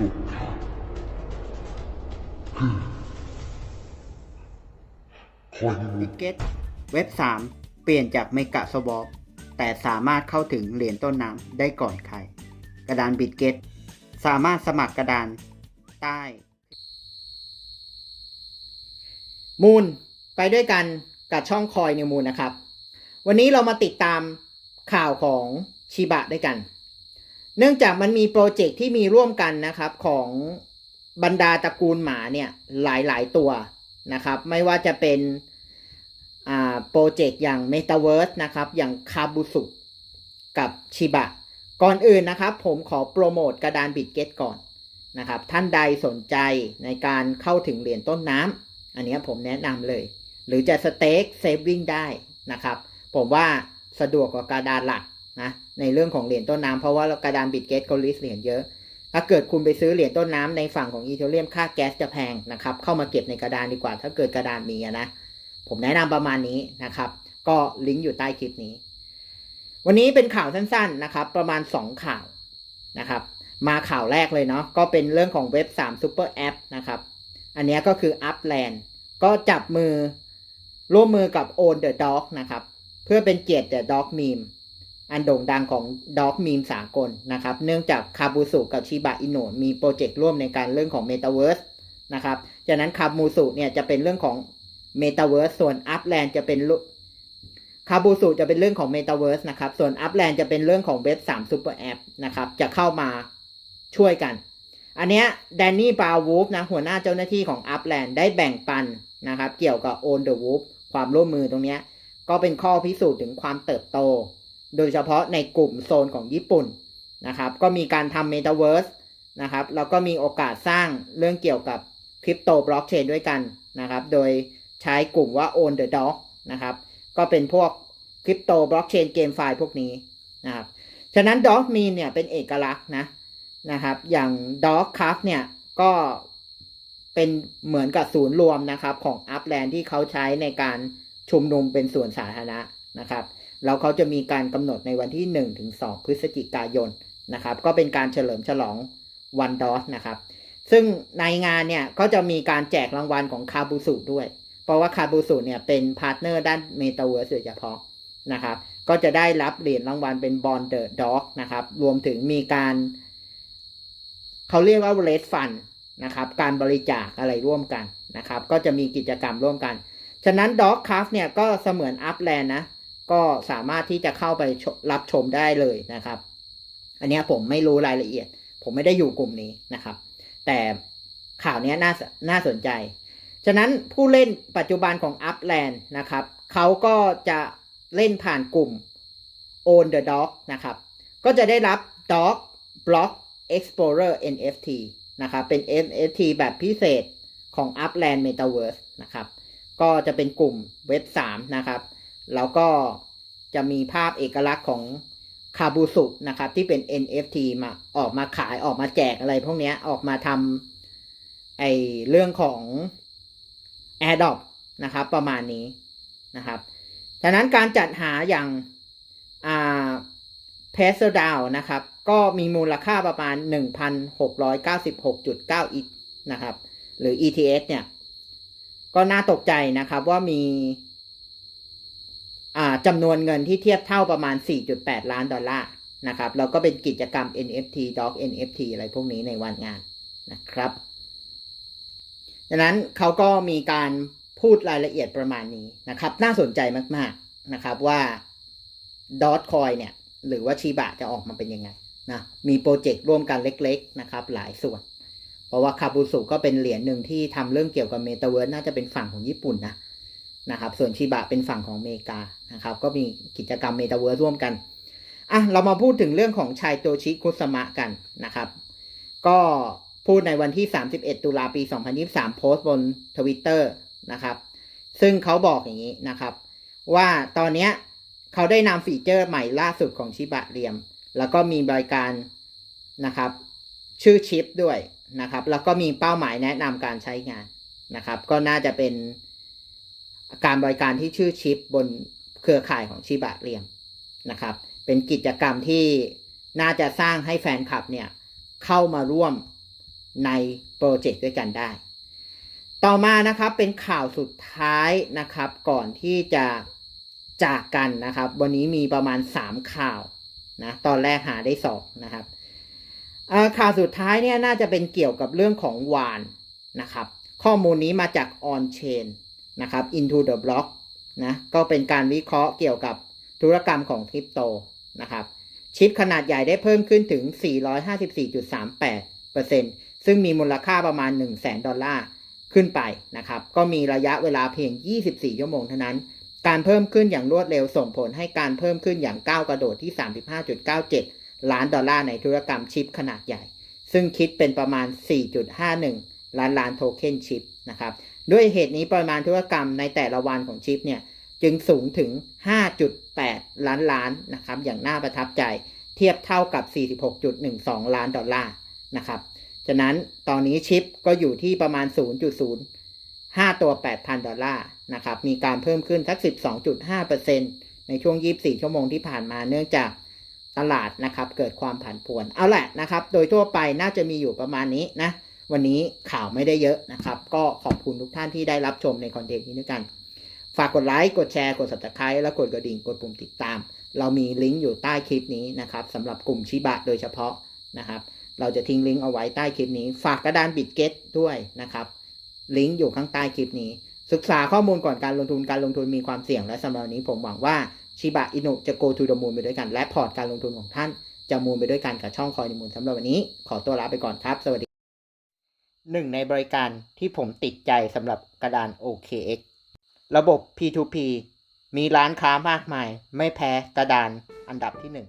สุดท้ายคือคอยมูบิเกตเว็บ 3 เปลี่ยนจากเมกะสวอปแต่สามารถเข้าถึงเหรียญต้นน้ำได้ก่อนใคร กระดานบิตเกตสามารถสมัครกระดานใต้ มูลไปด้วยกันกับช่องคอยนิวมูลนะครับ วันนี้เรามาติดตามข่าวของชิบะด้วยกัน เนื่องจากมันมีโปรเจกต์ที่มีร่วมกันนะครับของบรรดาตระกูลหมาเนี่ยหลายๆตัวนะครับ ไม่ว่าจะเป็นโปรเจกต์อย่าง Metaverse นะครับ อย่างคาบุสุกับชิบะ ก่อนอื่นนะครับ ผมขอโปรโมทกระดานบิตเกตก่อนนะครับ ท่านใดสนใจในการเข้าถึงเหรียญต้นน้ำอันนี้ผมแนะนำเลย หรือจะสเต็กเซฟวิ่งได้นะครับ ผมว่าสะดวกกว่ากระดานหลักนะ ในเรื่องของเหรียญต้นน้ำเพราะว่ากระดานบิตเกตเขาลิสเหรียญเยอะ ถ้าเกิดคุณไปซื้อเหรียญต้นน้ำในฝั่งของอีเทเรียมค่าแก๊สจะแพงนะครับ เข้ามาเก็บในกระดานดีกว่า ถ้าเกิดกระดานมีนะ ผมแนะนำประมาณนี้นะครับ ก็ลิงก์อยู่ใต้คลิปนี้ วันนี้เป็นข่าวสั้นๆนะครับ ประมาณ 2 ข่าวนะครับมาข่าวแรกเลยเนาะก็เป็นเรื่องของเว็บ3 Super App นะครับ อันนี้ก็คือ Upland ก็จับมือร่วมมือกับ Own the Dog นะครับ เพื่อเป็นเกียรติ The Dog Meme อันโด่งดังของ Dog Meme สากลนะครับ เนื่องจากคาบูสุกับชิบะอิโนะมีโปรเจกต์ร่วมในการเรื่องของ Metaverse นะครับจากนั้นคาบูสุเนี่ยจะเป็นเรื่องของ Metaverse ส่วน Upland จะเป็นคาบูสุจะเป็นเรื่องของ Metaverse นะครับ ส่วน Upland จะเป็นเรื่องของเว็บ3 Super App นะครับ จะเข้ามาช่วยกัน อันเนี้ยแดนนี่บาววูฟนะหัวหน้าเจ้าหน้าที่ของ Upland ได้แบ่งปันนะครับ เกี่ยวกับ Own the Wolf ความร่วมมือตรงเนี้ยก็เป็นข้อพิสูจน์ถึงความเติบโต โดยเฉพาะในกลุ่มโซนของญี่ปุ่นนะครับ ก็มีการทำ Metaverse นะครับ แล้วก็มีโอกาสสร้างเรื่องเกี่ยวกับคริปโตบล็อกเชนด้วยกันนะครับ โดยใช้กลุ่มว่า Own the Dog นะครับ ก็เป็นพวกคริปโตบล็อกเชนเกมไฟล์พวกนี้นะครับ ฉะนั้น Dog m e m เนี่ยเป็นเอกลักษณ์นะนะครับ อย่าง Dog c u f เนี่ยก็เป็นเหมือนกับศูนย์รวมนะครับของ Upland ที่เขาใช้ในการชุมนุมเป็นส่วนสาธารณะนะครับ แล้วเขาจะมีการกำหนดในวันที่1ถึง2พฤศจิกายนนะครับ ก็เป็นการเฉลิมฉลองวันดอสนะครับ ซึ่งในงานเนี่ยก็จะมีการแจกรางวัลของคาบูสุด้วย เพราะว่าคาบูสุเนี่ยเป็นพาร์ทเนอร์ด้านเมตาเวิร์สโดยเฉพาะนะครับ ก็จะได้รับเหรียญรางวัลเป็นบอลเดอร์ด็อกนะครับ รวมถึงมีการเขาเรียกว่าเลสฟันนะครับ การบริจาคอะไรร่วมกันนะครับ ก็จะมีกิจกรรมร่วมกัน ฉะนั้นด็อกคัฟเนี่ยก็เสมือนอัพแลนด์นะ ก็สามารถที่จะเข้าไปรับชมได้เลยนะครับ อันนี้ผมไม่รู้รายละเอียด ผมไม่ได้อยู่กลุ่มนี้นะครับ แต่ข่าวนี้น่าสน่าสนใจ ฉะนั้นผู้เล่นปัจจุบันของ Upland นะครับเขาก็จะเล่นผ่านกลุ่ม Own the Dog นะครับ ก็จะได้รับ Dog Block Explorer NFT นะครับ เป็น NFT แบบพิเศษของ Upland Metaverse นะครับ ก็จะเป็นกลุ่มเว็บ 3 นะครับ แล้วก็จะมีภาพเอกลักษณ์ของคาบูสุนะครับที่เป็น NFT มาออกมาขายออกมาแจกอะไรพวกนี้ออกมาทำไอเรื่องของ a i r d o p นะครับ ประมาณนี้นะครับฉะนั้นการจัดหาอย่างอ่าเพสดาวนะครับ ก็มีมูลค่าประมาณ 1,696.9อีนะครับ หรือ ETS เนี่ย ก็น่าตกใจนะครับว่ามี จำนวนเงินที่เทียบเท่าประมาณ 4.8 ล้านดอลลาร์นะครับแล้วก็เป็นกิจกรรม NFT Dog NFT อะไรพวกนี้ในวันงานนะครับดังนั้นเขาก็มีการพูดรายละเอียดประมาณนี้นะครับ น่าสนใจมากๆนะครับว่า Dogecoin เนี่ยหรือว่าชีบะจะออกมาเป็นยังไงนะมีโปรเจกต์ร่วมกันเล็กๆนะครับหลายส่วน เพราะว่าคาบูสุก็เป็นเหรียญหนึ่งที่ทำเรื่องเกี่ยวกับเมตาเวิร์น่าจะเป็นฝั่งของญี่ปุ่นนะ นะครับ ส่วนชิบะเป็นฝั่งของอเมริกานะครับ ก็มีกิจกรรมเมตาเวิร์ร่วมกันอะเรามาพูดถึงเรื่องของชายโตชิคุสมะกันนะครับ ก็พูดในวันที่ 31 ตุลาปี 2023 โพสต์บนทวิตเตอร์นะครับ ซึ่งเขาบอกอย่างนี้นะครับ ว่าตอนเนี้ยเขาได้นำฟีเจอร์ใหม่ล่าสุดของชิบะเรียม แล้วก็มีบริการนะครับ ชื่อชิปด้วยนะครับ แล้วก็มีเป้าหมายแนะนำการใช้งานนะครับ ก็น่าจะเป็น การบริการที่ชื่อชิปบนเครือข่ายของชิบะเรียมนะครับ เป็นกิจกรรมที่น่าจะสร้างให้แฟนคลับเนี่ยเข้ามาร่วมในโปรเจกต์ด้วยกันได้ ต่อมานะครับเป็นข่าวสุดท้ายนะครับก่อนที่จะจากกันนะครับ วันนี้มีประมาณ 3 ข่าวนะตอนแรกหาได้2นะครับข่าวสุดท้ายเนี่ยน่าจะเป็นเกี่ยวกับเรื่องของวานนะครับ ข้อมูลนี้มาจาก On Chain น นะครับ Into the Block นะก็เป็นการวิเคราะห์เกี่ยวกับธุรกรรมของคริปโตนะครับ ชิปขนาดใหญ่ได้เพิ่มขึ้นถึง 454.38%ซึ่งมีมูลค่าประมาณ 1 0 0 0 0แดอลลาร์ขึ้นไปนะครับ ก็มีระยะเวลาเพียง 24 ชั่วโมงเท่านั้น การเพิ่มขึ้นอย่างรวดเร็วส่งผลให้การเพิ่มขึ้นอย่างก้าวกระโดดที่ 35.97 ล้านดอลลาร์ในธุรกรรมชิปขนาดใหญ่ ซึ่งคิดเป็นประมาณ 4.51 ล้านล้านโทเค็นชิปนะครับ ด้วยเหตุนี้ปริมาณธุรกรรมในแต่ละวันของชิปเนี่ยจึงสูงถึง 5.8 ล้านล้านนะครับ อย่างน่าประทับใจเทียบเท่ากับ 46.12 ล้านดอลลาร์นะครับ ฉะนั้นตอนนี้ชิปก็อยู่ที่ประมาณ 0.05 ตัว 8,000 ดอลลาร์นะครับ มีการเพิ่มขึ้นสัก 12.5%ในช่วง 24 ชั่วโมงที่ผ่านมาเนื่องจากตลาดนะครับ เกิดความผันผวน เอาแหละนะครับ โดยทั่วไปน่าจะมีอยู่ประมาณนี้นะ วันนี้ข่าวไม่ได้เยอะนะครับ ก็ขอบคุณทุกท่านที่ได้รับชมในคอนเทนต์นี้ด้วยกัน ฝากกดไลค์ กดแชร์ กด subscribe และกดกระดิ่ง กดปุ่มติดตาม เรามีลิงก์อยู่ใต้คลิปนี้นะครับสำหรับกลุ่มชิบะโดยเฉพาะนะครับ เราจะทิ้งลิงก์เอาไว้ใต้คลิปนี้ ฝากกระดานบิตเกตด้วยนะครับ ลิงก์อยู่ข้างใต้คลิปนี้ ศึกษาข้อมูลก่อนการลงทุน การลงทุนมีความเสี่ยง และสำหรับนี้ผมหวังว่าชิบะอินุจะ go to the moon ไปด้วยกัน และพอร์ตการลงทุนของท่านจะมูลไปด้วยกันกับช่องคอยในมูลสำหรับวันนี้ ขอตัวลาไปก่อนครับ สวัสดี หนึ่งในบริการที่ผมติดใจสำหรับกระดาน OKX ระบบ P2P มีร้านค้ามากมาย ไม่แพ้กระดานอันดับที่หนึ่ง